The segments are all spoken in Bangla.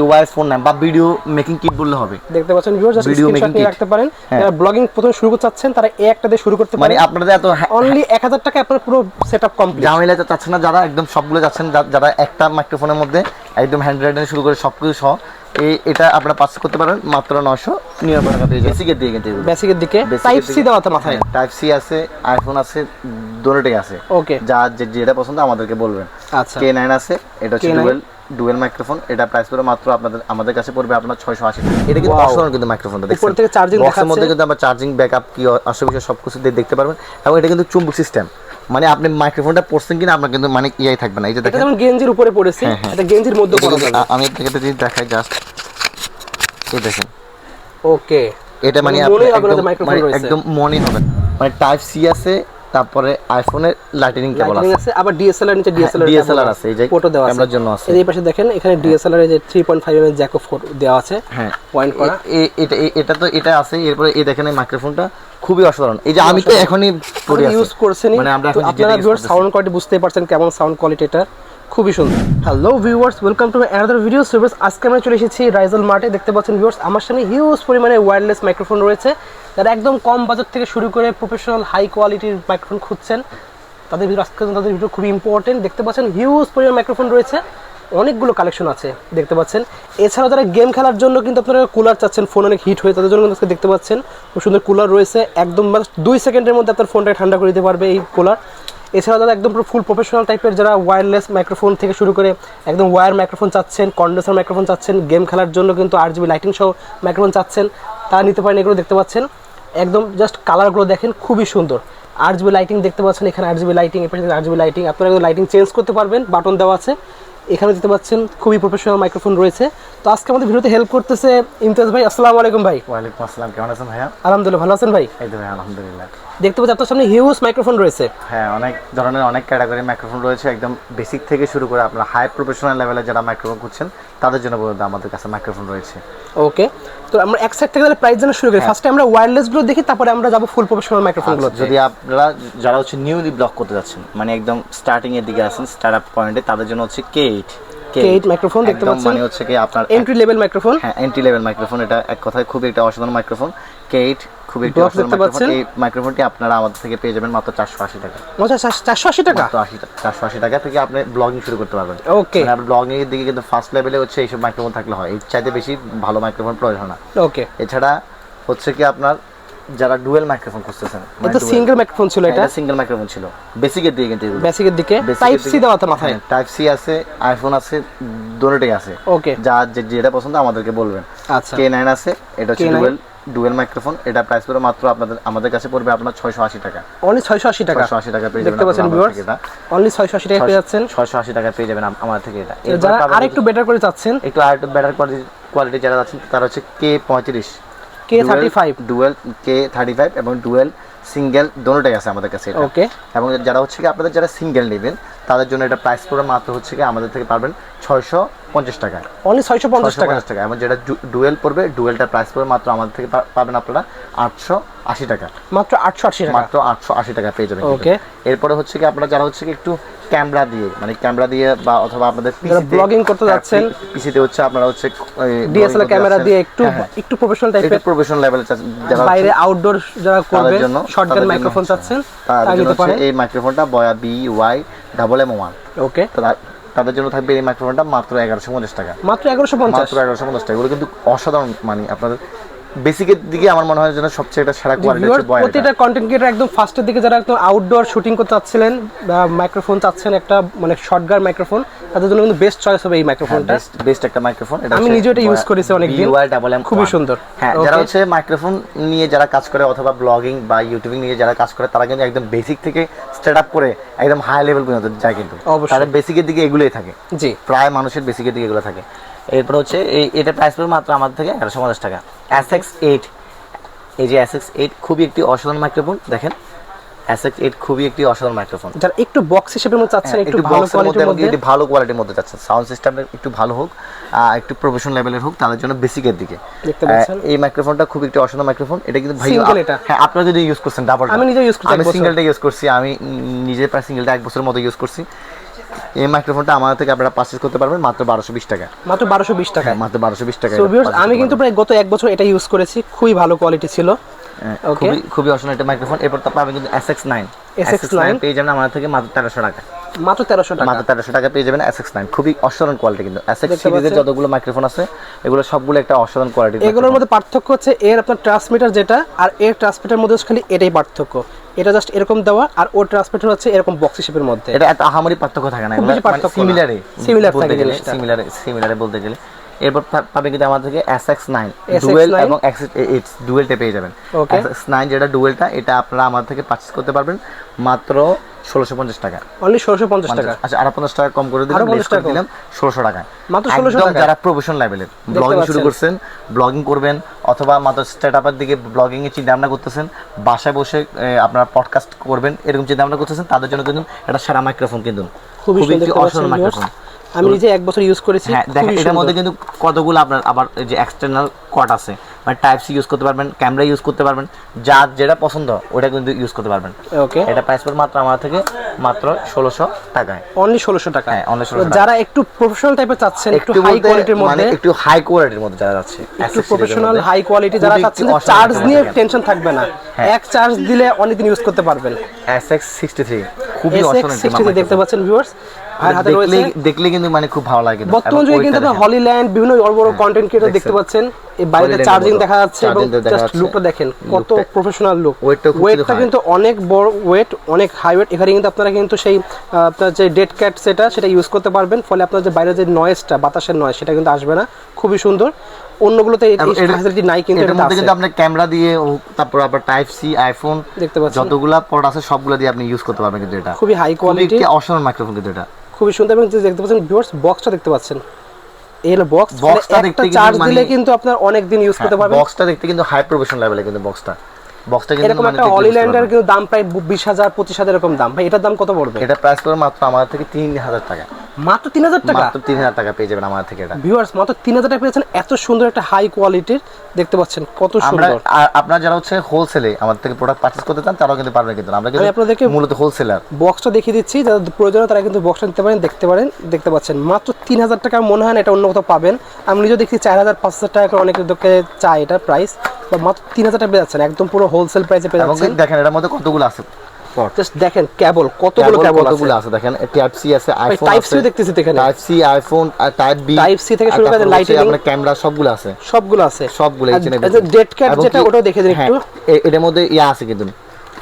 ওয়াই ফোন নাম বা ভিডিও মেকিং কিট বললে হবে। দেখতে পাচ্ছেন ভিউয়ার জাস্ট স্ক্রিনশট নিয়ে রাখতে পারেন। হ্যাঁ। যারা ব্লগিং প্রথমে শুরু করতে চাচ্ছেন তারা এই একটা দিয়ে শুরু করতে মানে আপনাদের এত হ্যাঁ- অনলি 1000 টাকা আপনার পুরো সেটআপ কমপ্লিট ঝামেলা চাচ্ছেন না যারা একদম সবগুলো যাচ্ছেন যা- যারা একটা মাইক্রোফোনের মধ্যে একদম হ্যান্ড শুরু করে সব কিছু সহ এই এটা আপনারা পাস করতে পারেন মাত্র নশো নিরানব্বই টাকা দিয়ে। বেসিকের দিয়ে কিন্তু বেসিকের দিকে? টাইপ সি দিকে- দেওয়া তো মাথায় টাইপ সি আছে আইফোন আছে দুটোটাই আছে। ওকে যা যেটা পছন্দ আমাদেরকে বলবেন। আচ্ছা। কে নাইন আছে এটা হচ্ছে K9 ডুয়েল মাইক্রোফোন এটা প্রাইস পড়বে মাত্র আপনাদের আমাদের কাছে পড়বে আপনার ছয়শো আশি। এটা কিন্তু. অসাধারণ কিন্তু মাইক্রোফোনটা উপর থেকে charging বক্সের মধ্যে কিন্তু আমরা চার্জিং ব্যাকআপ কি অসুবিধা সব কিছু দেখতে পারবেন। এবং এটা কিন্তু চুম্বক সিস্টেম মানে আপনি মাইক্রোফোনটা পড়ছেন কিনা আপনার কিন্তু মানে ইয়াই থাকবে না। এই যে দেখেন। যেমন গেঞ্জির উপরে পড়েছে হ্যাঁ, হ্যাঁ। এটা গেঞ্জির মধ্যে পড়া যাবে আমি আপনাকে একটা জিনিস দেখাই জাস্ট এই দেখেন। ওকে এটা মানে মানে। একদম মনে হবে মানে টাইপ সি আছে তারপরে আইফোনের লাইটিনিং কেবল আছে। আছে আবার ডিএসএলআর নিচে ডিএসএলআর DSLR আছে, এই যে ফটো দেওয়া আছে। ক্যামেরার জন্য আছে। এই পাশে দেখেন এখানে ডিএসএলআর এর যে 3.5 এর জ্যাক অফ দেওয়া আছে। হ্যাঁ। পয়েন্ট করা। এটা এটা তো এটা আছে এরপরে এই দেখেন এই মাইক্রোফোনটা খুবই অসাধারণ। এই যে আমি তো এখনই পড়ে ইউজ করছেনই মানে আমরা এখন আপনারা ভিউয়ার সাউন্ড কোয়ালিটি বুঝতেই পারছেন কেমন সাউন্ড কোয়ালিটি এটা খুবই সুন্দর। Hello viewers welcome to another video service আজকে আমরা চলে এসেছি রাইজেল মার্টে দেখতে পাচ্ছেন ভিউয়ার্স আমার সামনে হিউজ পরিমাণে ওয়্যারলেস মাইক্রোফোন রয়েছে। যারা একদম কম বাজেট থেকে শুরু করে প্রফেশনাল হাই কোয়ালিটির মাইক্রোফোন খুঁজছেন, তাদের ভিডিও তাদের ভিডিও খুবই ইম্পর্টেন্ট দেখতে পাচ্ছেন হিউজ পরিমাণ মাইক্রোফোন রয়েছে, অনেকগুলো কালেকশন আছে, দেখতে পাচ্ছেন। এছাড়াও যারা গেম খেলার জন্য কিন্তু আপনারা কুলার চাচ্ছেন ফোন অনেক হিট হয়ে, তাদের জন্য আজকে দেখতে পাচ্ছেন, খুব সুন্দর কুলার রয়েছে, একদম just দুই সেকেন্ডের মধ্যে আপনার ফোনটাকে ঠান্ডা করে দিতে পারবে এই কুলার এছাড়াও যারা একদম পুরো ফুল প্রফেশনাল টাইপের যারা ওয়্যারলেস মাইক্রোফোন থেকে শুরু করে একদম ওয়্যার মাইক্রোফোন চাচ্ছেন কন্ডেন্সার মাইক্রোফোন চাচ্ছেন গেম খেলার জন্য কিন্তু আর জিবি লাইটিং সহ মাইক্রোফোন চাচ্ছেন, তারা নিতে পারেন এগুলো দেখতে পাচ্ছেন। একদম জাস্ট কালারগুলো দেখেন খুবই সুন্দর। আর জিবি লাইটিং দেখতে পাচ্ছেন এখানে আর জিবি লাইটিং এপাশে আর জিবি লাইটিং আপনারা লাইটিং চেঞ্জ করতে পারবেন বাটন দেওয়া আছে। এখানে দেখতে পাচ্ছেন খুবই প্রফেশনাল মাইক্রোফোন রয়েছে। তো আজকে আমাদের ভিডিওতে হেল্প করতেছে ইমতিয়াজ ভাই আসসালামু আলাইকুম ভাই। ওয়ালাইকুম আসসালাম কেমন আছেন ভাইয়া? আলহামদুলিল্লাহ ভালো আছেন ভাই? এই তো ভাই আলহামদুলিল্লাহ। দেখতে পাচ্ছি আপনার সামনে হিউজ মাইক্রোফোন রয়েছে। হ্যাঁ অনেক ধরনের অনেক ক্যাটাগরি মাইক্রোফোন রয়েছে। একদম বেসিক থেকে শুরু করে আপনার হাই প্রফেশনাল লেভেলে যারা মাইক্রোফোন খুঁজছেন তাদের জন্য পর্যন্ত আমাদের কাছে মাইক্রোফোন রয়েছে। ওকে তো আমরা এক সাইড থেকে তাহলে প্রাইস জানা শুরু করি। ফার্স্টে আমরা ওয়্যারলেসগুলো দেখি তারপরে আমরা যাব ফুল প্রফেশনাল মাইক্রোফোনগুলো আচ্ছা, যদি আপনারা যারা হচ্ছে নিউলি ব্লক করতে যাচ্ছেন মানে একদম স্টার্টিং এর দিকে আছেন স্টার্ট আপ পয়েন্টে তাদের জন্য হচ্ছে কে এইট K8 microphone দেখতে পাচ্ছেন। মানে হচ্ছে কি আপনার এন্ট্রি লেভেল মাইক্রোফোন হ্যাঁ এন্ট্রি লেভেল মাইক্রোফোন এটা এক কথায় খুবই একটা অসাধারণ মাইক্রোফোন একটা অসাধারণ মাইক্রোফোন এই মাইক্রোফোনটি আপনারা আমাদের থেকে পেয়ে যাবেন মাত্র চারশো আশি টাকা। মাত্র আশি টাকা? চারশো আশি টাকা থেকে আপনি ব্লগিং শুরু করতে পারবেন। ওকে মানে ব্লগিং এর দিকে কিন্তু ফার্স্ট লেভেলে হচ্ছে এইসব মাইক্রোফোন থাকলে হয়। এর চাইতে বেশি ভালো মাইক্রোফোন প্রয়োজন না। ওকে এছাড়া হচ্ছে কি আপনার যারা ডুয়েল মাইক্রোফোন খুঁজতেছেন এটা সিঙ্গেল মাইক্রোফোন ছিল এটা। সিঙ্গেল মাইক্রোফোন ছিল। বেসিকের দিকে কিন্তু এগুলো। বেসিকের দিকে। টাইপ সি দেওয়া তো মাথায়। টাইপ সি আছে আইফোন আছে দুটোটাই আছে। ওকে যা যেটা পছন্দ আমাদেরকে বলবেন। আচ্ছা। কে নাইন আছে এটা হচ্ছে ডুয়েল ডুয়েল মাইক্রোফোন। এটা প্রাইস পড়বে মাত্র আপনাদের আমাদের কাছে পড়বে আপনার ছয়শো আশি টাকা। অনলি ছয়শো আশি টাকা। ছয়শো আশি টাকা পেয়ে যাবেন দেখতে পাচ্ছেন ভিউয়ার্স আমাদের অনলি ছয়শো আশি টাকা পেয়ে যাচ্ছেন। ছয়শো আশি টাকা পেয়ে যাবেন আম- আমার থেকে এটা। যারা আরেকটু বেটার করে চাচ্ছেন। একটু আর একটু বেটার কোয়ালিটি যারা আছেন তারা হচ্ছে কে পঁয়ত্রিশ। K thirty five dual K thirty five এবং ডুয়েল সিঙ্গেল দোনোটাই আছে আমাদের কাছে ওকে এবং যারা হচ্ছে কি আপনাদের যারা সিঙ্গেল নেবেন তাদের জন্য এটা প্রাইস পড়ে মাত্র হচ্ছে কি আমাদের থেকে পাবেন ছয়শো পঞ্চাশ টাকা। অনলি ছয়শো পঞ্চাশ টাকা? টাকা এবং যেটা ডুয়েল পড়বে ডুয়েলটার প্রাইস পড়বে মাত্র আমাদের থেকে পাবেন আপনারা আটশো আশি টাকা। মাত্র আটশো আশি মাত্র আটশো আশি টাকা পেয়ে যাবেন। Okay. এরপরে হচ্ছে কি আপনারা যারা হচ্ছে কি একটু ক্যামেরা দিয়ে মানে ক্যামেরা দিয়ে বা অথবা আপনাদের vlogging করতে যাচ্ছেন, পিসিতে হচ্ছে আপনারা হচ্ছে ডিএসএলআর ক্যামেরা দিয়ে একটু একটু প্রফেশনাল টাইপের প্রফেশনাল লেভেলে যারা বাইরে আউটডোর যারা করবে জন্য শর্টগান মাইক্রোফোন চাচ্ছেন তারা জন্য হচ্ছে এই মাইক্রোফোনটা Boya B Y double M one okay তাদের জন্য থাকবে এই মাইক্রোফোনটা মাত্র এগারোশো পঞ্চাশ টাকা। মাত্র এগারোশো পঞ্চাশ। মাত্র এগারোশো পঞ্চাশ টাকা। এগুলো কিন্তু অসাধারণ মানে আপনাদের বেসিকের দিকে আমার মনে হয় যেন সবচেয়ে একটা সেরা কোয়ালিটি হচ্ছে বয়া প্রতিটা কন্টেন্ট ক্রিয়েটার একদম ফার্স্টের দিকে যারা একদম আউটডোর শুটিং করতে চাচ্ছিলেন বা মাইক্রোফোন চাচ্ছেন একটা মানে শর্টগান মাইক্রোফোন তাদের জন্য কিন্তু বেস্ট চয়েস হবে এই মাইক্রোফোনটা বেস্ট একটা মাইক্রোফোন এটা আমি নিজেও এটা use করেছি অনেকদিন। খুবই সুন্দর। হ্যাঁ যারা হচ্ছে মাইক্রোফোন নিয়ে যারা কাজ করে অথবা ব্লগিং বা ইউটিউবিং নিয়ে যারা কাজ করে তারা কিন্তু একদম বেসিক থেকে স্টার্ট আপ করে একদম হাই লেভেল পর্যন্ত যায় কিন্তু। তাদের বেসিকের দিকে এগুলোই থাকে। জি। প্রায় মানুষের বেসিকের দিকে এগুলো থাকে। এরপর হচ্ছে এই এটা প্রাইস পড়বে মাত্র আমাদের থেকে এগারোশো পঞ্চাশ টাকা। এক্স এইট এই যে এক্স এইট খুবই একটি অসাধারণ মাইক্রোফোন দেখেন। এক্স এইট খুবই একটি অসাধারণ মাইক্রোফোন যারা একটু বক্স হিসেবে মধ্যে চাচ্ছেন একটু ভালো হ্যাঁ, এর মধ্যে কোয়ালিটির মধ্যে। একটু ভালো কোয়ালিটির মধ্যে যাচ্ছে সাউন্ড সিস্টেমটা একটু ভালো হোক একটু প্রফেশনাল লেভেলের হোক তাদের জন্য বেসিকের দিকে। এই মাইক্রোফোনটা খুব একটি অসাধারণ মাইক্রোফোন এটা কিন্তু ভাই? হ্যাঁ আপনারা যদি ইউজ করছেন ডাবল আমি নিজে use করছি আমি সিঙ্গেলটা ইউজ করছি আমি নিজে প্রায় সিঙ্গেলটা এক বছরের মতো ইউজ করছি। এই মাইক্রোফোনটা আমাদের থেকে আপনারা পারচেজ করতে পারবেন মাত্র বারোশো বিশ টাকা। মাত্র বারোশো বিশ টাকা। হ্যাঁ মাত্র বারোশো বিশ টাকা সো ভিউয়ার্স আমি কিন্তু প্রায় গত এক বছর এটা ইউজ করেছি খুবই ভালো কোয়ালিটি ছিল। Okay. খুবই খুবই অসুন একটা মাইক্রোফোন এরপর তো পাবেন কিন্তু এস এক্স নাইন SX9 পেয়ে যাবেন আমাদের থেকে মাত্র তেরোশো টাকা। মাত্র তেরোশো টাকা। মাত্র তেরোশো টাকা পেয়ে যাবেন এস এক্স নাইন খুবই অসাধারণ কোয়ালিটি কিন্তু। এস এক্স সিরিজের যতগুলো মাইক্রোফোন আছে এগুলো সবগুলো একটা অসাধারণ কোয়ালিটি এগুলোর মধ্যে পার্থক্য হচ্ছে এর আপনার ট্রান্সমিটার যেটা আর এর ট্রান্সমিটার মধ্যে খালি এটাই পার্থক্য। এটা জাস্ট এরকম দেওয়া আর ওর ট্রান্সমিটার হচ্ছে এরকম বক্স শেপের মধ্যে। এটা এত আহামরি পার্থক্য থাকে না খুব পার্থক্য না। সিমিলারে সিমিলার থাকে গেলে জিনিসটা। সিমিলারে সিমিলারে বলতে গেলে। এরপর পাবেন কিন্তু আমাদের থেকে S X nine SX9 dual এবং এইট ডুয়েলটা পেয়ে যাবেন। এস এক্স নাইন যেটা ডুয়েলটা এটা আপনারা আমার থেকে পারচেস করতে পারবেন। মাত্র ষোলোশো পঞ্চাশ টাকা। অনলি ষোলোশো পঞ্চাশ টাকা। আচ্ছা আরও পঞ্চাশ টাকা কম করে দিলাম 50 করে টাকা দিলাম ষোলোশো টাকায় মাত্র 1600 একদম টাকায়। যারা প্রফেশনাল লেভেলের ব্লগিং শুরু করছেন ব্লগিং করবেন অথবা মাত্র স্টার্ট আপের দিকে ব্লগিং এর চিন্তা ভাবনা করতেছেন বাসায় বসে আপনারা পডকাস্ট করবেন এরকম চিন্তা ভাবনা করতেছেন তাদের জন্য কিন্তু এটা সারা মাইক্রোফোন কিন্তু। খুবই অসাধারণ মাইক্রোফোন আমি নিজে এক বছর ইউজ করেছি হ্যাঁ দেখেন এটার মধ্যে কিন্তু কতগুলো আপনার আবার যে এক্সটার্নাল কট আছে মানে টাইপ সি ইউজ করতে পারবেন ক্যামেরা ইউজ করতে পারবেন যার যেটা পছন্দ ওটা কিন্তু ইউজ করতে পারবেন। ওকে এটা প্রাইস পড়বে মাত্র আমার থেকে মাত্র ষোলোশো টাকায়। অনলি ষোলোশো টাকা। হ্যাঁ, only 1600 যারা একটু প্রফেশনাল টাইপের চাচ্ছেন একটু হাই কোয়ালিটির মানে মধ্যে একটু হাই কোয়ালিটির মধ্যে যারা যাচ্ছে একটু প্রফেশনাল হাই কোয়ালিটি যারা চাচ্ছেন চার্জ নিয়ে টেনশন থাকবে না। হ্যাঁ। এক চার্জ দিলে অনেকদিন ইউজ করতে পারবেন। SX63 খুবই এসএক্স অসাধারণ একটা সিক্সটিতে দেখতে পাচ্ছেন ভিউয়ার্স আর হাতে দেখলে রয়েছে দেখলে কিন্তু মানে খুব ভালো লাগে। বর্তমান যুগে কিন্তু। হলিল্যান্ড বিভিন্ন বড় বড় কন্টেন্ট ক্রিয়েটর দেখতে পাচ্ছেন। এই বাইরে চার্জিং দেখা যাচ্ছে এবং জাস্ট লুকটা দেখেন কত প্রফেশনাল লুক ওয়েটটা কিন্তু অনেক বড় ওয়েট অনেক হাই ওয়েট এখানে কিন্তু আপনারা কিন্তু সেই আপনার যে ডেড ক্যাট সেটা সেটা ইউজ করতে পারবেন। ফলে আপনার যে বাইরে যে নয়েজটা বাতাসের নয়েজ সেটা কিন্তু আসবে না। খুবই সুন্দর। অন্যগুলোতে এই ফ্যাসিলিটি নাই কিন্তু এটার মধ্যে কিন্তু আপনার ক্যামেরা দিয়ে তারপর আবার টাইপ সি আইফোন দেখতে পাচ্ছেন। যতগুলা পোর্ট আছে সবগুলো দিয়ে আপনি ইউজ করতে পারবেন কিন্তু এটা। খুবই হাই কোয়ালিটি অসাধারণ মাইক্রোফোন কিন্তু এটা। খুবই সুন্দর এবং দেখতে পাচ্ছেন ভিউয়ার্স বক্সটা দেখতে পাচ্ছেন। এই হলো বক্স Box-টা দেখতে চার্জ মানে- দিলে কিন্তু আপনার অনেক দিন ইউজ করতে পারবেন। বক্সটা দেখতে কিন্তু হাই প্রফেশনাল লেভেলে কিন্তু বক্সটা বক্সটা কিন্তু এরকম মানে একটা হলিল্যান্ডের কিন্তু দাম প্রায় বিশ হাজার পঁচিশ হাজার এরকম দাম। ভাই এটার দাম কত পড়বে? এটা প্রাইস পড়বে মাত্র আমাদের থেকে তিন হাজার টাকা। মাত্র তিন হাজার টাকা? মাত্র তিন হাজার টাকা পেয়ে যাবেন আমাদের থেকে এটা। ভিউয়ার্স মাত্র তিন হাজার টাকা পেয়েছেন এত সুন্দর একটা হাই কোয়ালিটির দেখতে পাচ্ছেন কত সুন্দর। আর আপনারা যারা হচ্ছে হোলসেলে আমাদের থেকে প্রোডাক্ট পারচেজ করতে চান তারাও কিন্তু পারবেন কিন্তু। আমরা আমি আপনাদেরকে- মূলত হোলসেলার বক্সটা দেখিয়ে দিচ্ছি। যাদের প্রয়োজন তারা কিন্তু বক্সটা নিতে পারেন দেখতে পারেন দেখতে পাচ্ছেন। মাত্র তিন হাজার টাকা মনে হয় না এটা অন্য কোথাও পাবেন। আমি নিজেও দেখছি চার হাজার পাঁচ হাজার টাকা করে অনেক লোকে চায় এটা প্রাইস মাত্র তিন হাজার টাকা পেয়ে যাচ্ছেন একদম পুরো হোলসেল প্রাইসে পেয়ে যাচ্ছেন। দেখেন এটার মধ্যে কতগুলো আছে? জাস্ট দেখেন কেবল কতগুলো কেবল কতগুলো আছে? দেখেন টাইপ সি আছে আইফোন টাইপ সি দেখতেছি এখানে। Type C iPhone type B Type C থেকে শুরু করে lightning- আপনার ক্যামেরা সবগুলো আছে। সবগুলো আছে। সবগুলো যে ডেড ক্যাট যেটা ওটাও দেখে দিন একটু। এটার মধ্যে ইয়া আছে কিন্তু।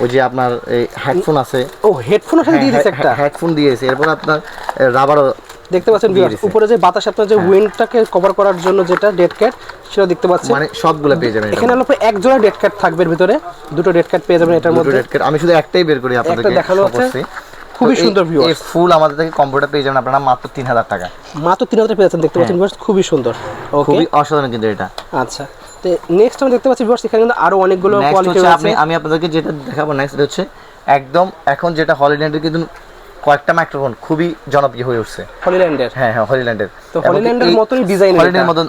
ওই যে আপনার এই হেডফোন আছে। ও হেডফোন ওখানে দিয়ে দিয়েছে একটা। হেডফোন দিয়েছে। এরপর আপনার রাবারও দেখতে পাচ্ছেন দিছে। উপরে যে বাতাস আপনার যে উইন্ডটাকে কভার করার জন্য যেটা ডেড ক্যাট সেটা দেখতে পাচ্ছেন। মানে সবগুলো পেয়ে যাবেন এখানে হলো এক জোড়া ডেড ক্যাট থাকবে ভিতরে। দুটো ডেড ক্যাট পেয়ে যাবেন এটার মধ্যে। ডেড ক্যাট আমি শুধু একটাই বের করি আপনাদেরকে দেখানো show হচ্ছে। করছি। খুবই সুন্দর viewers। এই ফুল আমাদের থেকে কম্পিউটার পেয়ে যাবেন আপনারা মাত্র তিন হাজার টাকা। মাত্র তিন হাজার পেয়ে যাচ্ছেন দেখতে পাচ্ছেন viewers, খুবই সুন্দর। ওকে খুবই অসাধারণ কিন্তু এটা। আচ্ছা। তো নেক্সট আমরা দেখতে পাচ্ছি ভিউয়ার্স এখানে কিন্তু আরও অনেকগুলো কোয়ালিটি আপনি আমি আপনাদেরকে যেটা দেখাবো নেক্সট হচ্ছে একদম এখন যেটা হলিল্যান্ডের কিন্তু কয়েকটা মাইক্রোফোন খুবই জনপ্রিয় হয়ে উঠছে। হলিল্যান্ডের হ্যাঁ হ্যাঁ হলিল্যান্ডের তো হলিল্যান্ডের মতনই design হলিল্যান্ডের মতন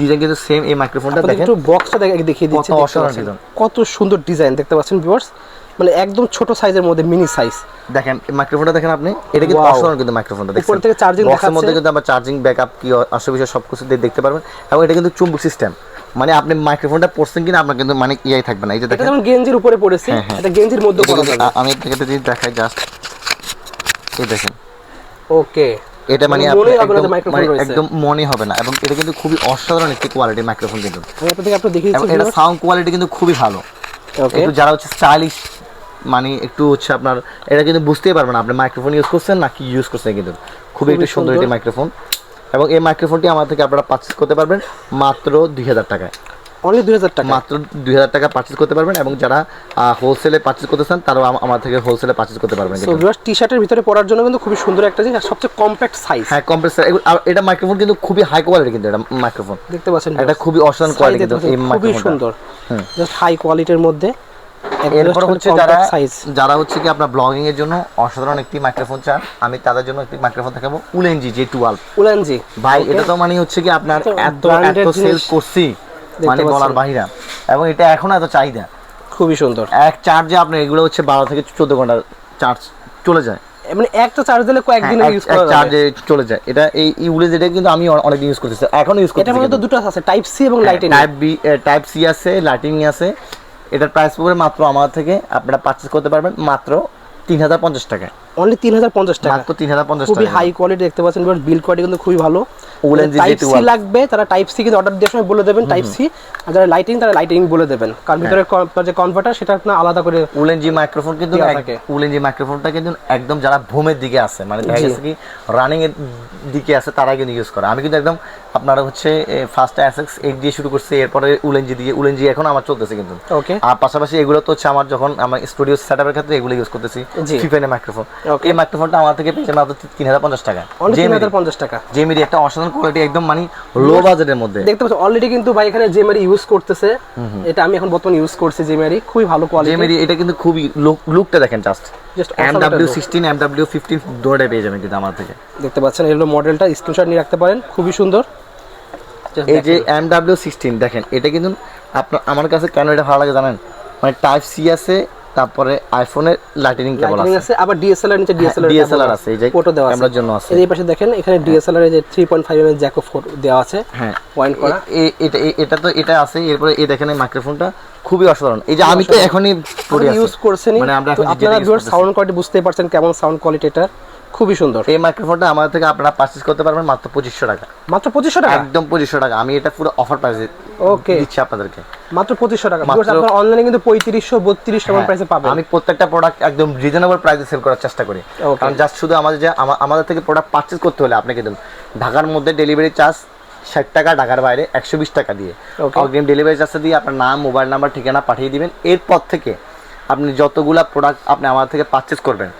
ডিজাইন কিন্তু সেম এই মাইক্রোফোনটা দেখেন। একটু বক্সটা দেখিয়ে দিচ্ছি কত অসাধারণ। কত সুন্দর ডিজাইন দেখতে পাচ্ছেন ভিউয়ার্স মানে একদম ছোট সাইজের মধ্যে মিনি সাইজ দেখেন মাইক্রোফোনটা দেখেন আপনি এটা কিন্তু অসাধারণ কিন্তু মাইক্রোফোনটা দেখেন উপর থেকে charging বক্সের মধ্যে কিন্তু আমরা চার্জিং ব্যাকআপ কি অসুবিধা সব কিছু দেখতে পারবেন। এবং এটা কিন্তু চুম্বক সিস্টেম মানে আপনি মাইক্রোফোনটা পড়ছেন কিনা আপনার কিন্তু মানে ইয়াই থাকবে না। এই যে দেখেন। যেমন গেঞ্জির উপরে পড়েছে হ্যাঁ, হ্যাঁ। এটা গেঞ্জির মধ্যে পড়া যাবে। আমি একটা জিনিস দেখাই জাস্ট এই দেখেন। ওকে। এটা মানে মানে না একদম মানে। একদম মনে হবে না এবং এটা কিন্তু খুবই অসাধারণ একটি কোয়ালিটির মাইক্রোফোন কিন্তু। এটা সাউন্ড কোয়ালিটি কিন্তু খুবই ভালো। একটু যারা হচ্ছে স্টাইলিশ মানে একটু হচ্ছে আপনার এটা কিন্তু বুঝতেই পারবেন আপনি মাইক্রোফোন ইউজ করছেন নাকি ইউজ করছেন কিন্তু। খুবই একটি সুন্দর একটি মাইক্রোফোন এবং এই মাইক্রোফোনটি আমার থেকে আপনারা পারচেস করতে পারবেন মাত্র দুই হাজার টাকায়। অনলি দুই হাজার টাকা। মাত্র দুই হাজার টাকা পারচেস করতে পারবেন এবং যারা হোলসেলে পারচেস করতে চান তারাও আম- আমার থেকে হোলসেলে পারচেস করতে পারবেন টি শার্টের ভিতরে পরার জন্য কিন্তু খুবই সুন্দর একটা জিনিস সবচেয়ে কম্প্যাক্ট সাইজ হ্যাঁ কম্প্রেসার এটা মাইক্রোফোন কিন্তু খুবই হাই কোয়ালিটি কিন্তু এটা মাইক্রোফোন দেখতে পাচ্ছেন এটা খুবই অসাধারণ কোয়ালিটি কিন্তু এই খুবই সুন্দর। জাস্ট হাই কোয়ালিটির মধ্যে এরপর হচ্ছে যারা সাইজ যারা হচ্ছে কি আপনার ব্লগিং এর জন্য অসাধারণ একটি মাইক্রোফোন চান আমি তাদের জন্য একটি মাইক্রোফোন দেখাবো উলেনজি যে টুয়েলভ উলানজি। ভাই এটা তো মানে হচ্ছে কি আপনার এত এত সেল করছি। মানে। বলার বাহিরা। এবং এটা এখন এত চাহিদা। খুবই সুন্দর। এক চার্জে আপনার এগুলো হচ্ছে বারো থেকে চোদ্দ ঘণ্টা চার্জ চলে যায়। মানে একটা চার্জ দিলে কয়েকদিন ইউজ করা যাবে। চার্জে চলে যায়। এটা এই ইউলে যেটা কিন্তু আমি অনেক ইউজ করতেছি। এখন ইউজ করতেছি এটা মূলত দুটো আছে টাইপ সি এবং lighting type B type C আছে লাইটিং আছে। এটার প্রাইস পড়বে মাত্র আমার থেকে আপনারা পারচেজ করতে পারবেন মাত্র তিন হাজার পঞ্চাশ টাকা অনলি তিন হাজার পঞ্চাশ টাকা। মাত্র তিন হাজার পঞ্চাশ খুবই টাকা। হাই কোয়ালিটি দেখতে পাচ্ছেন বিল্ড কোয়ালিটি কিন্তু খুবই ভালো। Woolen টাইপ সি লাগবে তারা টাইপ সি কিন্তু অর্ডার দেওয়ার সময় বলে দেবেন টাইপ সি আর যারা লাইটিং তারা লাইটিং বলে দেবেন। কারণ হ্যাঁ। ভিতরে যে কনভার্টার সেটা আপনার আলাদা করে উলেনজি মাইক্রোফোন কিন্তু উলেনজি মাইক্রোফোনটা কিন্তু একদম যারা ভূমের দিকে আছে মানে দেখা গেছে কি রানিং এর দিকে আছে তারা কিন্তু ইউজ করে। আমি কিন্তু একদম আপনারা হচ্ছে ফার্স্ট এসএক্স এইট দিয়ে শুরু করছি এরপরে উলেন জি দিয়ে উলেন জি এখন আমার চলতেছে কিন্তু। ওকে আর পাশাপাশি এগুলো তো হচ্ছে আমার যখন আমার স্টুডিও সেটআপের ক্ষেত্রে এগুলো ইউজ করতেছি। জি। ফিফেনের মাইক্রোফোন. এই মাইক্রোফোনটা আমার থেকে পেয়েছে মাত্র তিন হাজার পঞ্চাশ টাকা। তিন হাজার পঞ্চাশ টাকা। জেমিনি একটা অসাধারণ কোয়ালিটি একদম মানে লো বাজেটের মধ্যে। দেখতে পাচ্ছেন অলরেডি কিন্তু ভাই এখানে জেমারি ইউজ করতেছে। এটা আমি এখন বর্তমানে ইউজ করছি জেমারি খুবই ভালো কোয়ালিটি জেমিনি এটা কিন্তু খুবই লুকটা দেখেন just Just M awesome W একটা look। Sixteen M W fifteen দুটোটাই পেয়ে যাবেন কিন্তু আমার থেকে। দেখতে পাচ্ছেন এই হলো মডেলটা স্ক্রিনশট নিয়ে রাখতে পারেন খুবই সুন্দর। এই যে। এম ডাব্লিউ সিক্সটিন দেখেন এটা কিন্তু আপনার আমার কাছে কেন এটা ভালো লাগে জানেন? মানে টাইপ সি আছে তারপরে আইফোনের লাইটিনিং কেবল আছে। আবার ডিএসএলআর নিচে ডিএসএলআর DSLR আছে, এই যে ফটো দেওয়া আছে। ক্যামেরার জন্য আছে। এই পাশে দেখেন এখানে ডিএসএলআর এর যে 3.5 এর জ্যাক অফ দেওয়া আছে হ্যাঁ। পয়েন্ট করা। এটা এটা তো এটা আছে এরপরে এই দেখেন এই মাইক্রোফোনটা খুবই অসাধারণ। এই যে আমি তো এখনই পরে আছি। ইউজ করছেন মানে আমরা আপনারা ভিউয়ার সাউন্ড কোয়ালিটি বুঝতেই পারছেন কেমন সাউন্ড কোয়ালিটি এটা খুবই সুন্দর। এই মাইক্রোফোনটা আমাদের থেকে আপনারা পারচেজ করতে পারবেন মাত্র পঁচিশশো টাকা। মাত্র পঁচিশশো টাকা? একদম পঁচিশশো টাকা। আমি এটা পুরো অফার প্রাইসে ওকে দিচ্ছি আপনাদেরকে। মাত্র পঁচিশশো টাকা। আপনারা অনলাইনে কিন্তু পঁয়ত্রিশশো বত্রিশশো টাকা হ্যাঁ, প্রাইসে পাবেন। আমি প্রত্যেকটা প্রোডাক্ট একদম রিজনেবল প্রাইসে সেল করার চেষ্টা করি। কারণ জাস্ট শুধু আমাদের যে আমাদের থেকে প্রোডাক্ট পারচেজ করতে হলে আপনাকে কিন্তু ঢাকার মধ্যে ডেলিভারি চার্জ ষাট টাকা ঢাকার বাইরে একশো বিশ টাকা দিয়ে। অগ্রিম ডেলিভারি চার্জটা দিয়ে আপনার নাম মোবাইল নাম্বার ঠিকানা পাঠিয়ে দিবেন। এরপর থেকে আপনি যতগুলা প্রোডাক্ট আপনি আমার থেকে পারচেজ করবেন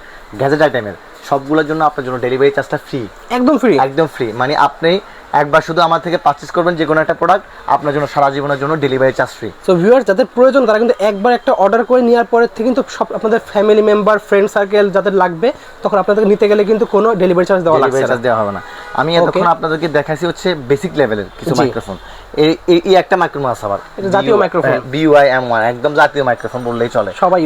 গ্যাজেট আইটেমের সবগুলোর জন্য আপনার জন্য ডেলিভারি চার্জটা ফ্রি একদম ফ্রি একদম ফ্রি মানে আপনি একবার শুধু আমার থেকে পারচেজ করবেন যে কোনো একটা প্রোডাক্ট আপনার জন্য সারা জীবনের জন্য delivery charge free so viewer যাদের প্রয়োজন তারা কিন্তু একবার একটা অর্ডার করে নেওয়ার পরে থেকে কিন্তু সব আপনাদের ফ্যামিলি মেম্বার ফ্রেন্ড সার্কেল যাদের লাগবে তখন আপনাদের নিতে গেলে কিন্তু কোনো ডেলিভারি চার্জ দেওয়া লাগবে চার্জ দেওয়া হবে না। আমি এতক্ষণ আপনাদেরকে দেখাইছি হচ্ছে বেসিক লেভেলের কিছু মাইক্রোফোন এই একটা মাইক্রোফোন আছে আবার। এটা জাতীয়। বিওআই এম ওয়ান একদম জাতীয় মাইক্রোফোন বললেই চলে। সবাই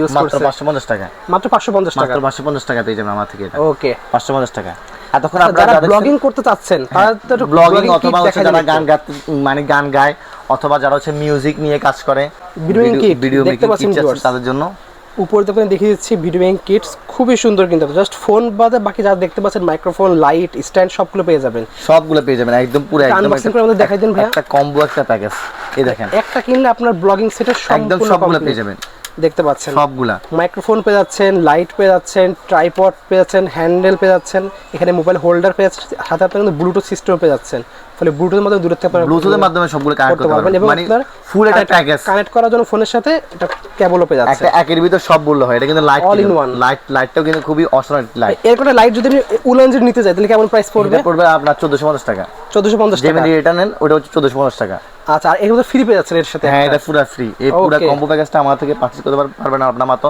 করছে। পঞ্চাশ টাকা। মাত্র পাঁচশো পঞ্চাশ টাকা। মাত্র টাকা পেয়ে যাবেন আমার থেকে এটা। ওকে পাঁচশো পঞ্চাশ টাকা। এতক্ষণ যারা আপনারা ব্লগিং করতে চাচ্ছেন তারা তো ব্লগিং অথবা হচ্ছে যারা গান। গাতে মানে গান গায় অথবা যারা হচ্ছে মিউজিক নিয়ে কাজ করে making ভিডিও মেকিং তাদের জন্য। উপরে দেখেন দেখিয়ে দিচ্ছি ভিডিও মেকিং কিটস খুবই সুন্দর কিন্তু। জাস্ট ফোন বাদে বাকি যা দেখতে পাচ্ছেন মাইক্রোফোন লাইট স্ট্যান্ড সবগুলো পেয়ে যাবেন। সবগুলো পেয়ে যাবেন একদম পুরো একদম আনবক্সিং করে আমাদের দেখাই দিন ভাই একটা কম্বো একটা প্যাকেজ এই দেখেন। একটা কিনলে আপনার ব্লগিং সেটের একদম সম্পূর্ণ সবগুলো পেয়ে যাবেন। দেখতে পাচ্ছেন। সবগুলা। মাইক্রোফোন পেয়ে যাচ্ছেন লাইট পেয়ে যাচ্ছেন ট্রাইপড পেয়ে যাচ্ছেন হ্যান্ডেল পেয়ে যাচ্ছেন এখানে মোবাইল হোল্ডার পেয়ে যাচ্ছেন সাথে আপনার কিন্তু ব্লুটুথ সিস্টেম পেয়ে যাচ্ছেন। ফলে ব্লুটুথের মাধ্যমে দূরে থেকে ব্লুটুথের মাধ্যমে সবগুলো কানেক্ট করতে পারবেন এবং মানে আপনার ফুল একটা প্যাকেজ কানেক্ট করার জন্য ফোনের সাথে এটা কেবলও পেয়ে যাচ্ছে। একটা একের ভিতর সব বলল হয় এটা কিন্তু light All in one. Light লাইটটাও কিন্তু খুবই অসাধারণ লাইটের করে লাইট যদি আমি উলানজির নিতে যাই তাহলে কেমন প্রাইস পড়বে? পড়বে আপনার চোদ্দশো পঞ্চাশ টাকা। চোদ্দশো পঞ্চাশ টাকা। যেমনি এটা নেন ওটা হচ্ছে চোদ্দশো পঞ্চাশ টাকা। আচ্ছা আর মধ্যে ফ্রি পেয়ে যাচ্ছেন এর সাথে হ্যাঁ এটা পুরো ফ্রি এই পুরো কম্বো প্যাকেজটা আমার থেকে পারচেজ করতে পারবেন আপনার মাত্র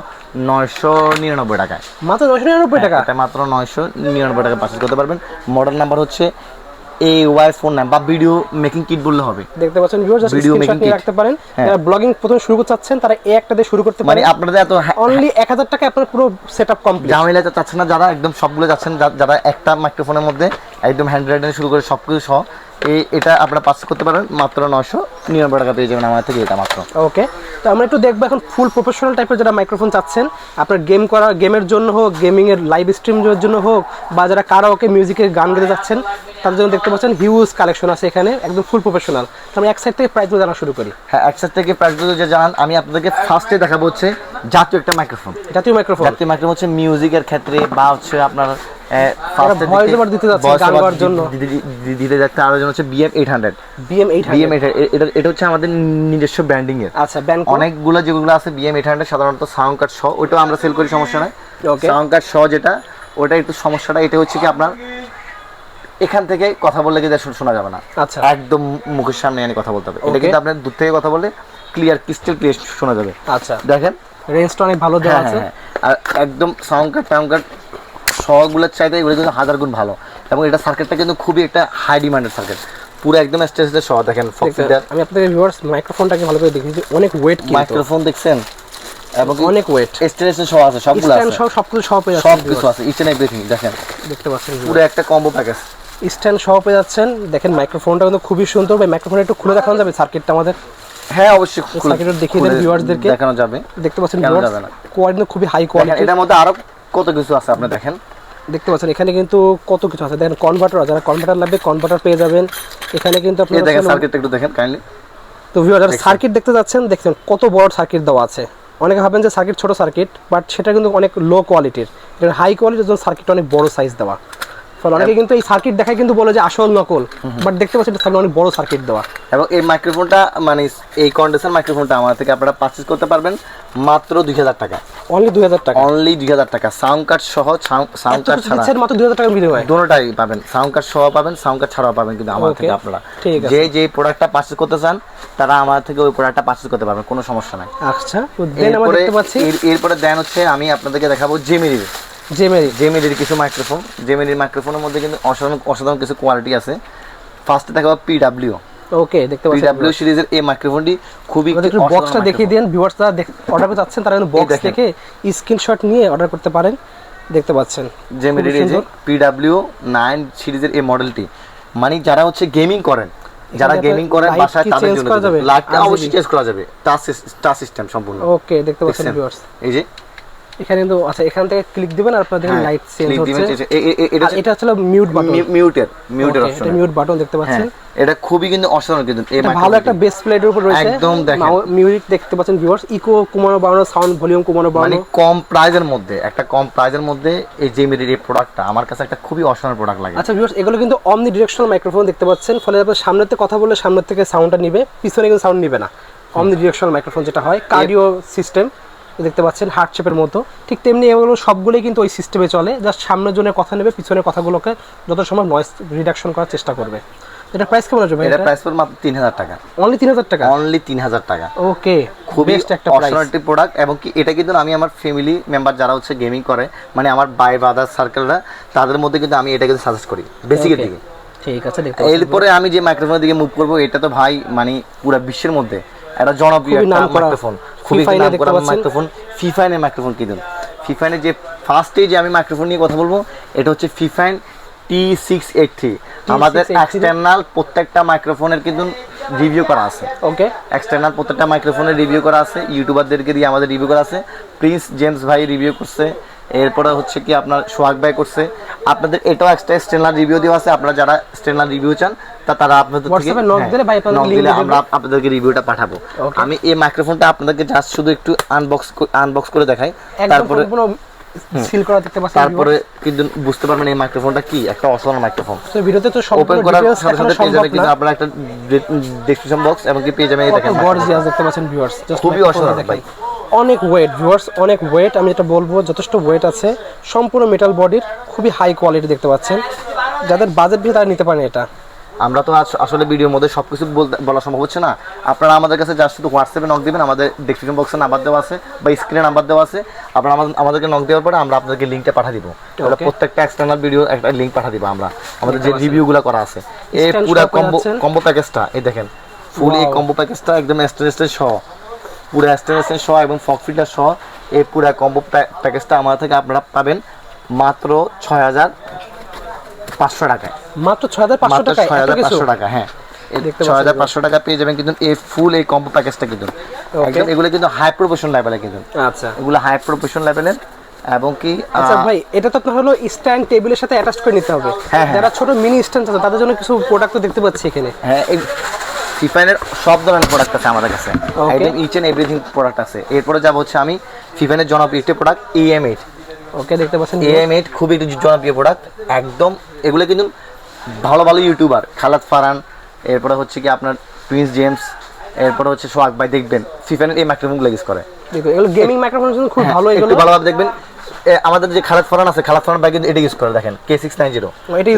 নয়শো নিরানব্বই টাকায়। মাত্র নশো নিরানব্বই টাকা? এটা মাত্র নয়শো নিরানব্বই টাকা পারচেজ করতে পারবেন। মডেল নাম্বার হচ্ছে এ ওয়াই ফোন নাম বা ভিডিও মেকিং কিট বললে হবে। দেখতে পাচ্ছেন ভিউয়ার জাস্ট making নিয়ে kit। রাখতে পারেন। হ্যাঁ। যারা ব্লগিং প্রথমে শুরু করতে চাচ্ছেন তারা এই একটা দিয়ে শুরু করতে মানে আপনাদের এত হ্যাঁ- অনলি এক হাজার টাকা আপনার পুরো সেটআপ কমপ্লিট ঝামেলা চাচ্ছেন না যারা একদম সবগুলো যাচ্ছেন যারা একটা মাইক্রোফোনের মধ্যে একদম হ্যান্ড রাইডিং শুরু করে সব কিছু সহ এই এটা আপনারা পাস করতে পারেন মাত্র নয়শো নিরানব্বই টাকা পেয়ে যাবেন আমার থেকে এটা মাত্র। ওকে তো আমরা একটু দেখব এখন ফুল প্রফেশনাল টাইপের যারা মাইক্রোফোন চাচ্ছেন আপনার গেম করা গেমের জন্য হোক গেমিং এর লাইভ স্ট্রিমের জন্য হোক বা যারা কারাওকে মিউজিকের গান গেতে যাচ্ছেন তাদের জন্য দেখতে পাচ্ছেন হিউজ কালেকশন আছে এখানে একদম ফুল প্রফেশনাল তো আমি এক সাইড থেকে প্রাইসগুলো জানা শুরু করি। হ্যাঁ এক সাইড থেকে প্রাইসগুলো যে জানান আমি আপনাদেরকে ফার্স্টে দেখাবো হচ্ছে জাতীয় একটা মাইক্রোফোন জাতীয় মাইক্রোফোন জাতীয় মাইক্রোফোন হচ্ছে মিউজিকের ক্ষেত্রে বা হচ্ছে আপনার দিতে যাচ্ছে, আরও হচ্ছে BM eight hundred BM eight BM eight এটা এটা হচ্ছে আমাদের নিজস্ব ব্র্যান্ডিং এর। আচ্ছা অনেকগুলো যেগুলো আছে বিএম এইট হান্ড্রেড সাধারণত সাউন্ড কার্ড সহ ওইটাও আমরা সেল করি সমস্যা নাই। সাউন্ড কার্ড সহ যেটা ওটা একটু সমস্যাটা এটা হচ্ছে কি আপনার এখান থেকে কথা বললে কিন্তু শোনা যাবে না। আচ্ছা। একদম মুখের সামনে এনে কথা বলতে হবে। এটা কিন্তু আপনার দূর থেকে কথা বললে ক্লিয়ার ক্রিস্টাল ক্লিয়ার শোনা যাবে। আচ্ছা। দেখেন? রেঞ্জটা অনেক ভালো দেওয়া হ্যাঁ, আছে। হ্যাঁ, হ্যাঁ। আর একদম সাউন্ড কার্ড টাউন্ড কার্ড সবগুলোর চাইতে এগুলো কিন্তু হাজার গুণ ভালো। এবং এটা সার্কিটটা কিন্তু খুবই একটা হাই ডিমান্ডের সার্কিট পুরো একদম স্টেজের সহ দেখেন আমি আপনাদের ভিউয়ার্স মাইক্রোফোনটাকে ভালো করে দেখি যে অনেক ওয়েট কিন্তু। মাইক্রোফোন দেখছেন? এবং অনেক ওয়েট স্টেনলেস সহ আছে সবগুলো আছে। সব সবকিছু সহ পেয়ে সব যাচ্ছেন কিছু আছে ইচ এন্ড এভরিথিং দেখেন। দেখতে পাচ্ছেন পুরো একটা কম্বো প্যাকেজ স্ট্যান্ড সহ পেয়ে যাচ্ছেন দেখেন মাইক্রোফোনটা কিন্তু খুবই সুন্দর। ভাই মাইক্রোফোন একটু খুলে দেখানো যাবে সার্কিটটা আমাদের? হ্যাঁ অবশ্যই খুলে- সার্কিটটা দেখিয়ে দেন ভিউয়ার্সদেরকে। দেখানো যাবে। দেখতে পাচ্ছেন না? কোয়ালিটি খুবই হাই কোয়ালিটি এটার মধ্যে আরও কত কিছু আছে আপনি দেখেন? দেখতে পাচ্ছেন এখানে কিন্তু কত কিছু আছে। দেখেন কনভার্টার যারা কনভার্টার লাগবে কনভার্টার পেয়ে যাবেন। এখানে কিন্তু আপনি দেখেন সার্কিট সার্কিটটা একটু দেখেন কাইন্ডলি তো ভিউয়ার যারা সার্কিট দেখতে যাচ্ছেন দেখছেন কত বড় সার্কিট দেওয়া আছে। অনেকে ভাবেন যে সার্কিট ছোট সার্কিট বাট সেটা কিন্তু অনেক লো কোয়ালিটির এটা হাই কোয়ালিটির জন্য সার্কিট অনেক বড় সাইজ দেওয়া। ফলে অনেকে কিন্তু এই সার্কিট দেখায় কিন্তু বলে যে আসল নকল। বাট দেখতে পাচ্ছেন এটা সামনে অনেক বড় সার্কিট দেওয়া। এবং এই মাইক্রোফোনটা মানে এই কন্ডেন্সার মাইক্রোফোনটা আমার থেকে আপনারা পারচেজ করতে পারবেন মাত্র দুই হাজার টাকা। অনলি দুই হাজার টাকা। অনলি দুই হাজার টাকা। সাউন্ড কার্ড সহ সাউন্ড কার্ড ছাড়া মাত্র দুই হাজার টাকার দুটোটাই পাবেন। সাউন্ড কার্ড সহ পাবেন সাউন্ড কার্ড ছাড়াও পাবেন কিন্তু আমার থেকে আপনারা। যে যে প্রোডাক্টটা পারচেজ করতে চান তারা আমার থেকে ওই প্রোডাক্টটা পারচেজ করতে পারবেন কোনো সমস্যা নাই। আচ্ছা এরপরে দেখতে পাচ্ছি। এরপরে দেন হচ্ছে আমি আপনাদেরকে দেখাবো জেমিনির জেমেরি জেমিনির কিছু মাইক্রোফোন জেমিনির মাইক্রোফোনের মধ্যে কিন্তু অসাধারণ অসাধারণ কিছু কোয়ালিটি আছে। ফার্স্টে দেখাবো পিডাব্লিউ ওকে দেখতে পাচ্ছেন পিডাব্লিউ সিরিজের এই মাইক্রোফোনটি খুবই একটু বক্সটা দেখিয়ে। দিন। ভিউয়ার্স যারা অর্ডার করতে যাচ্ছেন তারা বক্স। দেখে স্ক্রিনশট নিয়ে অর্ডার করতে পারেন। দেখতে পাচ্ছেন। খুবই এই যে পিডাব্লিউ নাইন সিরিজের এই মডেলটি মানে যারা হচ্ছে গেমিং করেন যারা গেমিং করেন বাসায় তাদের জন্য? লাইটটা? অবশ্যই চেঞ্জ করা যাবে। টাচ টাচ সিস্টেম সম্পূর্ণ। ওকে দেখতে পাচ্ছেন? ভিউয়ার্স এই যে এখানে কিন্তু আচ্ছা এখান থেকে ক্লিক দিবেন আর আপনাদের হ্যাঁ, লাইট চেঞ্জ হচ্ছে। এটা এটা হচ্ছে মিউট বাটন মিউটের মিউটের অপশন এটা মিউট বাটন দেখতে হ্যাঁ পাচ্ছেন? এটা খুবই কিন্তু অসাধারণ কিন্তু এই এটা ভালো একটা। বেস প্লেটের উপর রয়েছে। একদম দেখেন। মিউজিক দেখতে পাচ্ছেন ভিউয়ার্স ইকো কমানো বাড়ানো সাউন্ড ভলিউম কমানো মানে কম প্রাইজের মধ্যে একটা কম প্রাইজের মধ্যে এই জেমিনির এই প্রোডাক্টটা আমার কাছে একটা খুবই অসাধারণ প্রোডাক্ট লাগে। আচ্ছা ভিউয়ার্স এগুলো কিন্তু অমনি ডিরেকশনাল মাইক্রোফোন দেখতে পাচ্ছেন। ফলে আপনার সামনের থেকে কথা বললে সামনের থেকে সাউন্ডটা নিবে পিছনে কিন্তু সাউন্ড নিবে না। অমনি ডিরেকশনাল মাইক্রোফোন যেটা হয় কার্ডিও সিস্টেম দেখতে পাচ্ছেন হার্ট শেপের মতো। ঠিক তেমনি এগুলো সবগুলোই কিন্তু ওই সিস্টেমে চলে। জাস্ট সামনের জনের কথা নেবে পিছনের কথাগুলোকে যত সময় নয়েজ রিডাকশন করার চেষ্টা করবে। এটা প্রাইস কেমন আসবে এটা প্রাইস পড়বে মাত্র তিন হাজার টাকা। অনলি তিন হাজার টাকা? অনলি তিন হাজার টাকা। ওকে খুবই বেস্ট একটা প্রাইস অসাধারণ প্রোডাক্ট এবং কি এটা কিন্তু আমি আমার ফ্যামিলি মেম্বার যারা হচ্ছে গেমিং করে মানে আমার বাই ব্রাদার সার্কেলরা তাদের মধ্যে কিন্তু আমি এটা কিন্তু সাজেস্ট করি বেসিকের দিকে। ঠিক আছে। এরপরে আমি যে মাইক্রোফোনের দিকে মুভ করব এটা তো ভাই মানে পুরো বিশ্বের মধ্যে। একটা জনপ্রিয় একটা মাইক্রোফোন খুবই। মাইক্রোফোন ফিফাইনের মাইক্রোফোন কিনুন ফিফাইনের যে ফার্স্টে যে আমি মাইক্রোফোন নিয়ে কথা বলব এটা হচ্ছে Fifine T six eight three আমাদের 683 এক্সটার্নাল প্রত্যেকটা মাইক্রোফোনের কিন্তু রিভিউ করা আছে। ওকে এক্সটার্নাল প্রত্যেকটা মাইক্রোফোনের রিভিউ করা আছে ইউটিউবারদেরকে দিয়ে আমাদের রিভিউ করা আছে। প্রিন্স জেমস ভাই রিভিউ করছে। এরপরে হচ্ছে কি আপনার সোহাগ ভাই করছে। আপনাদের এটাও এক্সট্রা স্টেনলার রিভিউ দেওয়া আছে আপনারা যারা স্টেনলার রিভিউ চান তা তারা আপনাদের থেকে knock হ্যাঁ, দিলে ভাই knock দিলে আমরা আপনাদেরকে রিভিউটা পাঠাবো। আমি এই মাইক্রোফোনটা আপনাদেরকে জাস্ট শুধু একটু আনবক্স আনবক্স করে দেখাই। তারপরে সিল করা দেখতে পাচ্ছেন তারপরে কিন্তু বুঝতে পারবেন এই মাইক্রোফোনটা কি? একটা অসাধারণ মাইক্রোফোন তো ভিডিওতে তো সব ওপেন করার সাথে সাথে পেয়ে যাবে কিন্তু আপনারা একটা ডেসক্রিপশন বক্স এবং কি পেয়ে যাবেন এই দেখেন গর্জিয়াস দেখতে পাচ্ছেন ভিউয়ার্স খুবই অসাধারণ ভাই। অনেক ওয়েট ভিউয়ার্স অনেক ওয়েট আমি এটা বলব যথেষ্ট ওয়েট আছে। সম্পূর্ণ মেটাল বডির খুবই হাই কোয়ালিটি দেখতে পাচ্ছেন। যাদের বাজেট ভিতরে তারা নিতে পারেন এটা। আমরা তো আজ আসলে ভিডিওর মধ্যে সবকিছু বলতে বলা সম্ভব হচ্ছে না। আপনারা আমাদের কাছে জাস্ট শুধু হোয়াটসঅ্যাপে নক দিবেন আমাদের ডেসক্রিপশন বক্সে নাম্বার দেওয়া আছে বা স্ক্রিনে নাম্বার দেওয়া আছে। আপনারা আমাদের- আমাদেরকে নক দেওয়ার পরে আমরা আপনাদেরকে লিঙ্কটা পাঠিয়ে দিব। তাহলে প্রত্যেকটা এক্সটার্নাল ভিডিও একটা লিঙ্ক পাঠিয়ে দিব আমরা। আমাদের যে রিভিউগুলো করা আছে। এই পুরো কম্বো। কম্বো প্যাকেজটা এই দেখেন। ফুল এই. কম্বো প্যাকেজটা একদম স্টেনলেস সহ। পুরো স্টেনলেস সহ এবং ফক ফিল্টার সহ এই পুরো কম্বো প্যাকেজটা আমার থেকে আপনারা পাবেন মাত্র ছয় হাজার পাঁচশো টাকায়। মাত্র ছয় হাজার পাঁচশো টাকা ছয় হাজার পাঁচশো টাকা হ্যাঁ। ছয় হাজার পাঁচশো টাকা পেয়ে যাবেন কিন্তু এই ফুল এই কম্বো প্যাকেজটা কিন্তু। একদম এগুলো কিন্তু হাই প্রফেশন লেভেলে কিন্তু। আচ্ছা। এগুলো হাই প্রফেশন লেভেলের এবং কি আচ্ছা ভাই এটা তো আপনার হলো স্ট্যান্ড টেবিলের সাথে অ্যাটাচ করে নিতে হবে। হ্যাঁ, হ্যাঁ। যারা ছোট মিনি স্ট্যান্ড আছে তাদের জন্য কিছু প্রোডাক্ট দেখতে পাচ্ছি এখানে। হ্যাঁ ফিফাইনের সব ধরনের প্রোডাক্ট আছে আমাদের কাছে. একদম ইচ এন্ড এভরিথিং প্রোডাক্ট আছে। এরপরে যাব হচ্ছে আমি ফিফাইনের জনপ্রিয় একটি প্রোডাক্ট ইএম এইট ওকে দেখতে পাচ্ছেন এএম এইট খুবই একটি জনপ্রিয় প্রোডাক্ট একদম এগুলো কিন্তু ভালো ভালো ইউটিউবার খালাদ ফারান এরপরে হচ্ছে কি আপনার প্রিন্স জেমস এরপরে হচ্ছে সোহাগ ভাই দেখবেন ফিফানের এই মাইক্রোফোনগুলো ইউজ করে। দেখুন এগুলো গেমিং মাইক্রোফোনের জন্য খুব হ্যাঁ, ভালো এগুলো। একটু ভালোভাবে দেখবেন। আমাদের যে খালাদ ফারান আছে খালাদ ফারান ভাই কিন্তু এটা ইউজ করে দেখেন কে সিক্স নাইন জিরো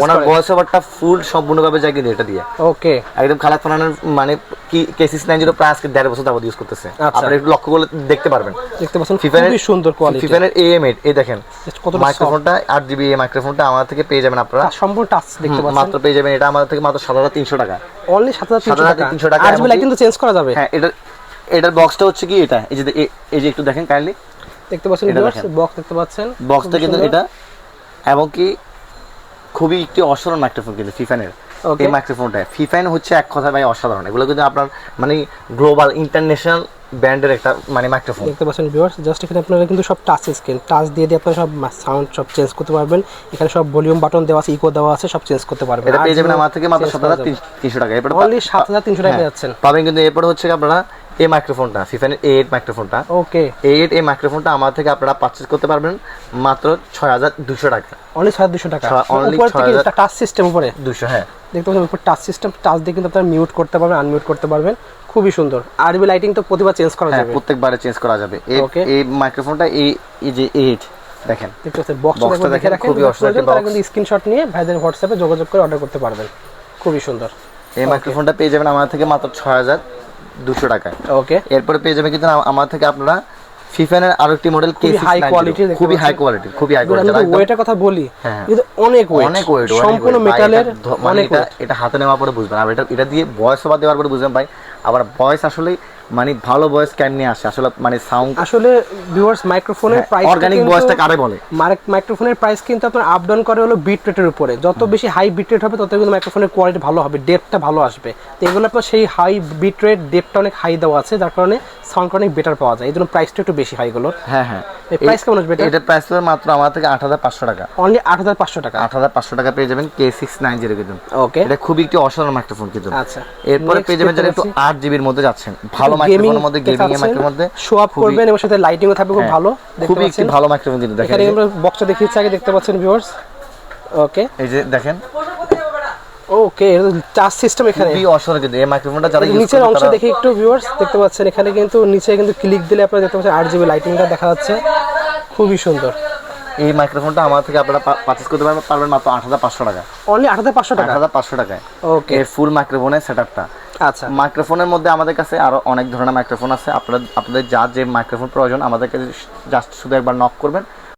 ওনার? ভয়েস ওভারটা ফুল সম্পূর্ণভাবে যায় কিন্তু এটা দিয়ে। ওকে একদম খালাদ ফারানের মানে কি কে সিক্স নাইন জিরো প্রায় আজকে দেড় বছর যাবত ইউজ করতেছে। আচ্ছা। আপনারা একটু লক্ষ্য করলে দেখতে পারবেন। দেখতে পাচ্ছেন খুবই সুন্দর কোয়ালিটি ফিফানের এএম এইট এই দেখেন কতটা মাইক্রোফোনটা আট জিবি এই মাইক্রোফোনটা আমার থেকে পেয়ে যাবেন আপনারা। সম্পূর্ণ টাচ দেখতে পাচ্ছেন। মাত্র পেয়ে যাবেন এটা আমাদের থেকে মাত্র সাত হাজার তিনশো টাকা। অনলি সাত হাজার তিনশো 7,300 টাকা। আরজিবি লাইট কিন্তু চেঞ্জ করা যাবে। হ্যাঁ এটা এটার বক্সটা হচ্ছে কি এটা? এই যে এই যে একটু দেখেন কাইন্ডলি দেখতে পাচ্ছেন। বক্স দেখতে পাচ্ছেন। বক্সটা কিন্তু এটা এবং কি খুবই একটি অসাধারণ মাইক্রোফোন কিন্তু ফিফানের এই মাইক্রোফোনটা ফিফান হচ্ছে এক কথা ভাই অসাধারণ। এগুলো কিন্তু আপনার মানে গ্লোবাল ইন্টারন্যাশনাল ব্র্যান্ডের একটা মানে মাইক্রোফোন দেখতে পাচ্ছেন ভিউয়ার্স জাস্ট এখানে আপনারা কিন্তু সব টাচ স্ক্রিন টাচ দিয়ে দিয়ে আপনারা সব সাউন্ড সব চেঞ্জ করতে পারবেন। এখানে সব ভলিউম বাটন দেওয়া আছে ইকো দেওয়া আছে সব চেঞ্জ করতে পারবেন। এটা পেয়ে যাবেন আমার থেকে মাত্র সাত হাজার তিনশো টাকা। এরপরে অনলি সাত হাজার তিনশো টাকা পেয়ে যাচ্ছেন। পাবেন কিন্তু এরপরে হচ্ছে আপনারা এই মাইক্রোফোনটা ফিফানের এ এইট মাইক্রোফোনটা ওকে এইট এই মাইক্রোফোনটা আমার থেকে আপনারা পারচেজ করতে পারবেন মাত্র ছয় হাজার দুশো টাকা। অনলি ছয় দুশো টাকা? ছ- only উপর থেকে 6,000 টাচ সিস্টেম উপরে? দুশো হ্যাঁ। দেখতে পাচ্ছেন উপর টাচ সিস্টেম টাচ দিয়ে কিন্তু আপনারা মিউট করতে পারবেন আনমিউট করতে পারবেন। খুবই সুন্দর। আরবি লাইটিং তো প্রতিবার চেঞ্জ করা হ্যাঁ যাবে। প্রত্যেকবারে চেঞ্জ করা যাবে। এই এই মাইক্রোফোনটা এই এই যে এইট দেখেন। দেখতে পাচ্ছেন বক্সটা দেখে রাখেন খুবই অসাধারণ তারা কিন্তু স্ক্রিনশট নিয়ে ভাইদের হোয়াটসঅ্যাপে যোগাযোগ করে অর্ডার করতে পারবেন। খুবই সুন্দর। এই মাইক্রোফোনটা পেয়ে যাবেন আমার থেকে মাত্র ছয় হাজার দুশো টাকায়। ওকে এরপরে পেয়ে যাবেন কিন্তু আমার থেকে আপনারা ফিফানের আরও একটি মডেল কে হাই কোয়ালিটি খুবই হাই কোয়ালিটি খুবই হাই আমি কোয়ালিটি ওয়েটের কথা বলি হ্যাঁ। কিন্তু অনেক ওয়েট অনেক ওয়েট সম্পূর্ণ মেটালের মানে অনেক এটা হাতে নেওয়ার পরে বুঝবেন। আর এটা এটা দিয়ে বয়স বা দেওয়ার পরে বুঝবেন ভাই আবার বয়স আসলে মানে ভালো ভয়েস কেন নিয়ে আসে। আসলে মানে সাউন্ড আসলে ভিউয়ার্স মাইক্রোফোনের প্রাইস অর্গানিক ভয়েসটা কারে বলে? মাইক্রোফোনের প্রাইস কিন্তু আপনার আপ ডাউন করে হলো বিট রেটের উপরে। যত বেশি হাই বিট রেট হবে তত কিন্তু মাইক্রোফোনের কোয়ালিটি ভালো হবে ডেপটা ভালো আসবে। তো এগুলো আপনার সেই হাই বিট রেট ডেপটা অনেক হাই দেওয়া আছে যার কারণে সাউন্ড অনেক বেটার পাওয়া যায়। এই জন্য প্রাইসটা একটু বেশি হয় এগুলোর। হ্যাঁ হ্যাঁ। price কেমন আসবে এটা? প্রাইস হবে মাত্র আমার থেকে আট হাজার পাঁচশো টাকা। অনলি আট হাজার পাঁচশো টাকা? আট হাজার পাঁচশো টাকা পেয়ে যাবেন কে সিক্স নাইন জিরো কিন্তু ওকে এটা খুবই একটি অসাধারণ মাইক্রোফোন কিন্তু আচ্ছা। এরপরে পেয়ে যাবেন যারা একটু আট জিবির মধ্যে যাচ্ছেন। ভালো মাইক্রোফোনের মধ্যে গেমিং এর মাইক্রোফোনের মধ্যে up খুবই- করবেন এবং সাথে লাইটিংও থাকবে খুব হ্যাঁ, ভালো। খুবই একটি ভালো মাইক্রোফোন কিন্তু দেখেন এখানে আমরা বক্সটা দেখিয়েছি আগে দেখতে পাচ্ছেন ভিউয়ার্স ওকে এই যে দেখেন। ওকে টাচ সিস্টেম এখানে। খুবই অসাধারণ কিন্তু। এই মাইক্রোফোনটা যারা নিচের অংশ দেখে একটু ভিউয়ার্স দেখতে পাচ্ছেন এখানে কিন্তু নিচে কিন্তু ক্লিক দিলে আপনারা দেখতে পাচ্ছেন আট জিবি লাইটিংটা দেখা যাচ্ছে। খুবই সুন্দর। এই মাইক্রোফোনটা আমার থেকে আপনারা পারচেস করতে পারবেন মাত্র আট হাজার পাঁচশো টাকা অনলি আট হাজার পাঁচশো আট টাকা? হাজার পাঁচশো টাকায়। ওকে ফুল মাইক্রোফোনের সেটআপটা আচ্ছা। মাইক্রোফোনের মধ্যে আমাদের কাছে আরও অনেক ধরনের মাইক্রোফোন আছে। আপনারা আপনাদের যা যে মাইক্রোফোন প্রয়োজন আমাদেরকে জাস্ট শুধু একবার নক করবেন।